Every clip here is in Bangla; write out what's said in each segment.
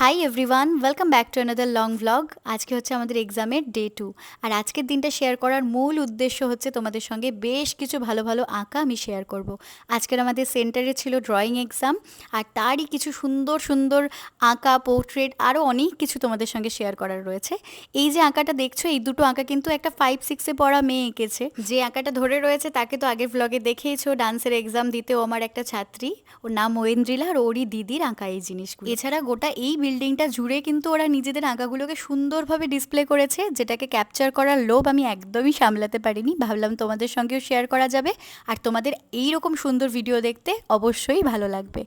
Hi everyone welcome back to another long vlog আজকে হচ্ছে আমাদের এক্সামের ডে টু আর আজকের দিনটা শেয়ার করার মূল উদ্দেশ্য হচ্ছে তোমাদের সঙ্গে বেশ কিছু ভালো ভালো আঁকা আমি শেয়ার করব। আজকের আমাদের সেন্টারে ছিল ড্রয়িং এক্সাম আর তারই কিছু সুন্দর সুন্দর আঁকা পোর্ট্রেট আরও অনেক কিছু তোমাদের সঙ্গে শেয়ার করার রয়েছে। এই যে আঁকাটা দেখছ, এই দুটো আঁকা কিন্তু একটা ফাইভ সিক্সে পড়া মেয়ে এঁকেছে। যে আঁকাটা ধরে রয়েছে, তাকে তো আগের ভ্লগে দেখেইছো ডান্সের এক্সাম দিতে ও আমার একটা ছাত্রী। ওর নাম মহেন্দ্রিলা আর ওরই দিদির আঁকা এই জিনিসগুলো। এছাড়া গোটা এই বিল্ডিংটা জুড়ে কিন্তু ওরা নিজেদের আঁকাগুলোকে সুন্দরভাবে ডিসপ্লে করেছে, যেটাকে ক্যাপচার করার লোভ আমি একদমই সামলাতে পারিনি। ভাবলাম তোমাদের সঙ্গেও শেয়ার করা যাবে। আর তোমাদের এই রকম সুন্দর ভিডিও দেখতে অবশ্যই ভালো লাগবে।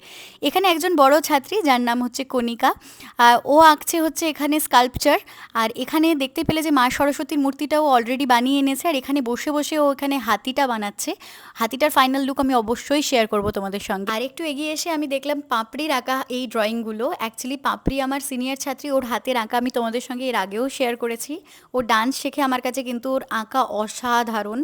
এখানে একজন বড় ছাত্রী, যার নাম হচ্ছে কণিকা। ও আঁকছে হচ্ছে এখানে স্কাল্পচার আর এখানে দেখতে পেলে যে মা সরস্বতীর মূর্তিটাও অলরেডি বানিয়ে এনেছে। আর এখানে বসে বসে ও এখানে হাতিটা বানাচ্ছে। হাতিটার ফাইনাল লুক আমি অবশ্যই শেয়ার করব তোমাদের সঙ্গে। আর একটু এগিয়ে এসে আমি দেখলাম পাপড়ির আঁকা এই ড্রয়িংগুলো অ্যাকচুয়ালি পাপড়ি আমার সিনিয়র ছাত্রী, ওর হাতের আঁকা আমি তোমাদের সঙ্গে এর আগেও শেয়ার করেছি। ও ডান্স শেখে আমার কাছে কিন্তু ওর আঁকা অসাধারণ।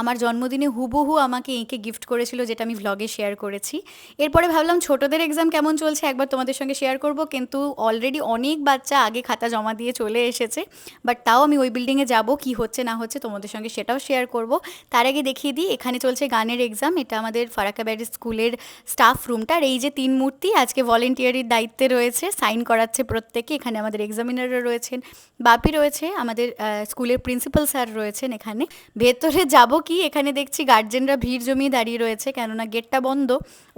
আমার জন্মদিনে হুবহু আমাকে এঁকে গিফট করেছিল, যেটা আমি ভ্লগে শেয়ার করেছি। এরপরে ভাবলাম ছোটদের এক্সাম কেমন চলছে একবার তোমাদের সঙ্গে শেয়ার করব, কিন্তু অলরেডি অনেক বাচ্চা আগে খাতা জমা দিয়ে চলে এসেছে। বাট তাও আমি ওই বিল্ডিংয়ে যাব, কি হচ্ছে না হচ্ছে তোমাদের সঙ্গে সেটাও শেয়ার করব। তার আগে দেখিয়ে দিই, এখানে চলছে গানের এক্সাম এটা আমাদের ফারাকাবাড়ি স্কুলের স্টাফ রুমটা আর এই যে তিন মূর্তি, আজকে ভলেন্টিয়ারির দায়িত্বে রয়েছে সাইন করাচ্ছে প্রত্যেকে। এখানে আমাদের এক্সামিনাররা রয়েছেন। বাপি রয়েছে, আমাদের স্কুলের প্রিন্সিপাল স্যার রয়েছেন এখানে। ভেতরে যাব কি? এখানে দেখছি গার্জেনরা ভিড় জমিয়ে দাঁড়িয়ে রয়েছে, কেননা গেটটা বন্ধ।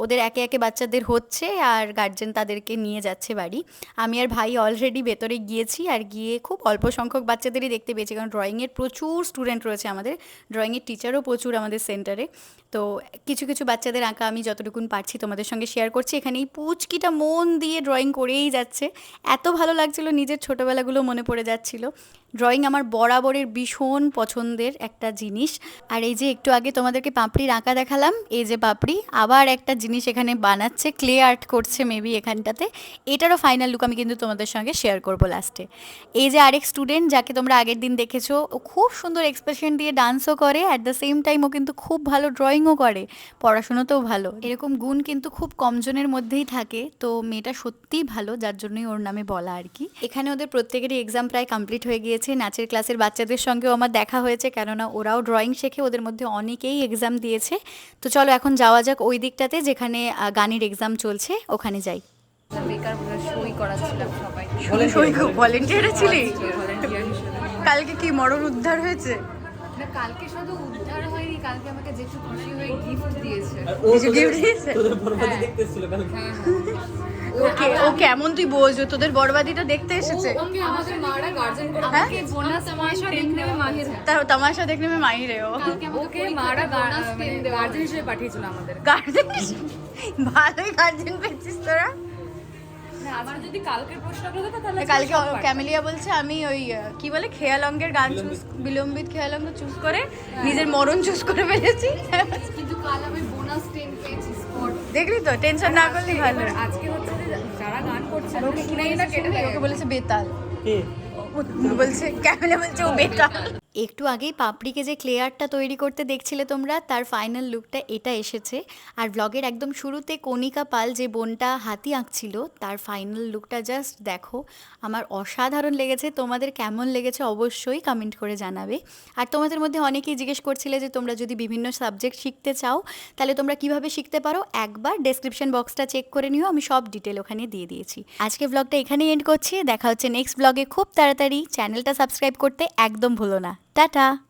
ওদের একে একে বাচ্চাদের হচ্ছে আর গার্জেন তাদেরকে নিয়ে যাচ্ছে বাড়ি। আমি আর ভাই অলরেডি ভেতরে গিয়েছি আর গিয়ে খুব অল্প সংখ্যক বাচ্চাদেরই দেখতে পেয়েছি, কারণ ড্রয়িংয়ের প্রচুর স্টুডেন্ট রয়েছে আমাদের। ড্রয়িংয়ের টিচারও প্রচুর আমাদের সেন্টারে তো কিছু কিছু বাচ্চাদের আঁকা আমি যতটুকুন পারছি তোমাদের সঙ্গে শেয়ার করছি। এখানে এই পুচকিটা মন দিয়ে ড্রয়িং করেই যাচ্ছে। এত ভালো লাগছিল, নিজের ছোটোবেলাগুলো মনে পড়ে যাচ্ছিল। ড্রয়িং আমার বরাবরের ভীষণ পছন্দের একটা জিনিস। আর এই যে একটু আগে তোমাদেরকে পাপড়ির আঁকা দেখালাম, এই যে পাপড়ি, আবার একটা জিনিস এখানে বানাচ্ছে ক্লে আর্ট করছে মেবি এখানটাতে। এটারও ফাইনাল লুক আমি কিন্তু তোমাদের সঙ্গে শেয়ার করব লাস্টে এই যে আরেক স্টুডেন্ট যাকে তোমরা আগের দিন দেখেছ, ও খুব সুন্দর এক্সপ্রেশন দিয়ে ডান্সও করে অ্যাট দ্য সেম টাইম ও কিন্তু খুব ভালো ড্রয়িংও করে। পড়াশোনাতেও ভালো। এরকম গুণ কিন্তু খুব কমজনের মধ্যেই থাকে। তো মেয়েটা সত্যিই ভালো, যার জন্যই ওর নামে বলা আর কি। এখানে ওদের প্রত্যেকেরই এক্সাম প্রায় কমপ্লিট হয়ে গিয়েছে। নাচের ক্লাসের বাচ্চাদের সঙ্গেও আমার দেখা হয়েছে কেননা ওরাও ড্রয়িং শেখে ওদের মধ্যে অনেকেই এক্সাম দিয়েছে। তো চলো এখন যাওয়া যাক ওই দিকটাতে যেখানে গানের এক্সাম চলছে ওখানে যাই। বেকার পুরো সই করাচ্ছিলাম সবাই ভলেন্টিয়ারে ছিলি? ভলেন্টিয়ার কালকে কি মরণ উদ্ধার হয়েছে? না কালকে শুধু উদ্ধার হয়নি কালকে আমাকে যেটু খুশি হয়ে গিফট দিয়েছে। gift দিয়েছে? তোদের বরবাদি দেখতেছিল কালকে। হ্যাঁ। ওকে ও কেমন তুই বোঝ তোদের বড়বাদিটা দেখতে এসেছে। তামাশা দেখলে আমি মাই রে ও ওকে মারা বোনাস গার্জেন হিসেবে পাঠিয়েছিল আমাদের। গার্জেন ভালোই গার্জেন পেয়েছিস তোরা। না আমার যদি কালকের প্রশ্নগুলো হতো তাহলে কালকে ক্যামেলিয়া বলছে আমি ওই কি বলে খেয়ালঙ্গের গান চুজ বিলম্বিত খেয়ালঙ্গ চুজ করে নিজের মরণ চুজ করে ফেলেছি। কিন্তু কাল আমি বোনাস টেন পেয়েছি স্পট দেখলি তো? টেনশন না করলে ভালো। আজকে যারা গান করছে ওকে কিনে না কেটে দেয় ওকে বলেছে বেতাল কে ও বলছে ক্যামেলিয়া বলছে ও বেতাল একটু আগেই পাপড়িকে যে ক্লেয়ারটা তৈরি করতে দেখছিলে তোমরা, তার ফাইনাল লুকটা এটা এসেছে। আর ব্লগের একদম শুরুতে কণিকা পাল যে বোনটা হাতি আঁকছিল, তার ফাইনাল লুকটা জাস্ট দেখো। আমার অসাধারণ লেগেছে, তোমাদের কেমন লেগেছে অবশ্যই কমেন্ট করে জানাবে। আর তোমাদের মধ্যে অনেকেই জিজ্ঞেস করছিলে যে তোমরা যদি বিভিন্ন সাবজেক্ট শিখতে চাও, তাহলে তোমরা কীভাবে শিখতে পারো? একবার ডেসক্রিপশন বক্সটা চেক করে নিও, আমি সব ডিটেল ওখানে দিয়ে দিয়েছি। আজকে ব্লগটা এখানেই এন্ড করছি, দেখা হচ্ছে নেক্সট ব্লগে খুব তাড়াতাড়ি। চ্যানেলটা সাবস্ক্রাইব করতে একদম ভুলো না। Tata!